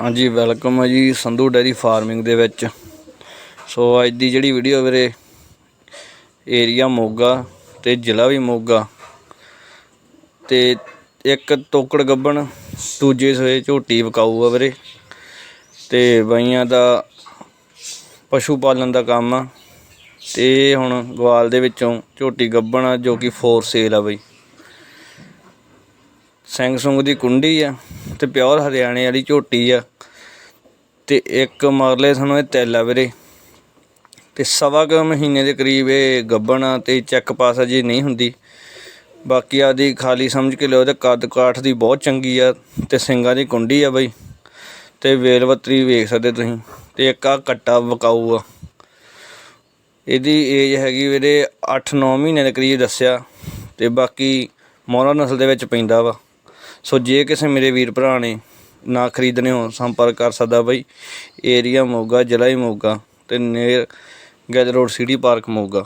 ਹਾਂਜੀ ਵੈਲਕਮ ਹੈ ਜੀ ਸੰਧੂ ਡੈਰੀ ਫਾਰਮਿੰਗ ਦੇ ਵਿੱਚ। ਸੋ ਅੱਜ ਦੀ ਜਿਹੜੀ ਵੀਡੀਓ ਵੀਰੇ ਏਰੀਆ ਮੋਗਾ ਤੇ ਜ਼ਿਲ੍ਹਾ ਵੀ ਮੋਗਾ। ਤੇ ਇੱਕ ਤੋਕੜ ਗੱਬਣ, ਦੂਜੇ ਸੋਏ ਝੋਟੀ ਵਿਕਾਊ ਆ ਵੀਰੇ। ਤੇ ਬਾਈਆਂ ਦਾ ਪਸ਼ੂ ਪਾਲਣ ਦਾ ਕੰਮ ਆ। ਤੇ ਹੁਣ ਗਵਾਲ ਦੇ ਵਿੱਚੋਂ ਝੋਟੀ ਗੱਬਣ ਆ ਜੋ ਕਿ ਫੋਰ ਸੇਲ ਆ ਬਈ। ਸਿੰਘ ਸੁੰਗ ਦੀ ਕੁੰਡੀ ਆ। ਤੇ ਪਿਓਰ ਹਰਿਆਣੇ ਵਾਲੀ ਝੋਟੀ ਆ। ਤੇ ਇੱਕ ਮਰਲੇ ਸਾਨੂੰ ਇਹ ਤਿਲ ਆ ਵੀਰੇ। ਤੇ ਸਵਾ ਕੁ ਮਹੀਨੇ ਦੇ ਕਰੀਬ ਇਹ ਗੱਬਣ ਆ ਤੇ ਚੈੱਕ ਪਾਸ ਅਜੇ ਨਹੀਂ ਹੁੰਦੀ। ਬਾਕੀ ਆਦੀ ਖਾਲੀ ਸਮਝ ਕੇ ਲਿਓ ਤੇ ਕੱਦ ਕਾਠ ਦੀ ਬਹੁਤ ਚੰਗੀ ਆ ਤੇ ਸਿੰਗਾਂ ਦੀ ਕੁੰਡੀ ਆ ਬਈ। ਤੇ ਵੇਲਵਤਰੀ ਵੇਖ ਸਕਦੇ ਤੁਸੀਂ। ਤੇ ਇੱਕ ਆ ਕੱਟਾ ਵਕਾਊ ਆ। ਇਹਦੀ ਏਜ ਹੈਗੀ ਵੀਰੇ 8-9 ਮਹੀਨੇ ਦੇ ਕਰੀਬ ਦੱਸਿਆ। ਤੇ ਬਾਕੀ ਮੋਹਰਾ ਨਸਲ ਦੇ ਵਿੱਚ ਪੈਂਦਾ ਵਾ। ਸੋ ਜੇ ਕਿਸੇ ਮੇਰੇ ਵੀਰ ਭਰਾ ਨੇ ਨਾ ਖਰੀਦਣੇ ਹੋ ਸੰਪਰਕ ਕਰ ਸਕਦਾ ਬਾਈ। ਏਰੀਆ ਮੋਗਾ, ਜ਼ਿਲ੍ਹਾ ਹੀ ਮੋਗਾ ਤੇ ਨੇਰ ਗੈਜ ਰੋਡ, ਸਿਟੀ ਪਾਰਕ ਮੋਗਾ।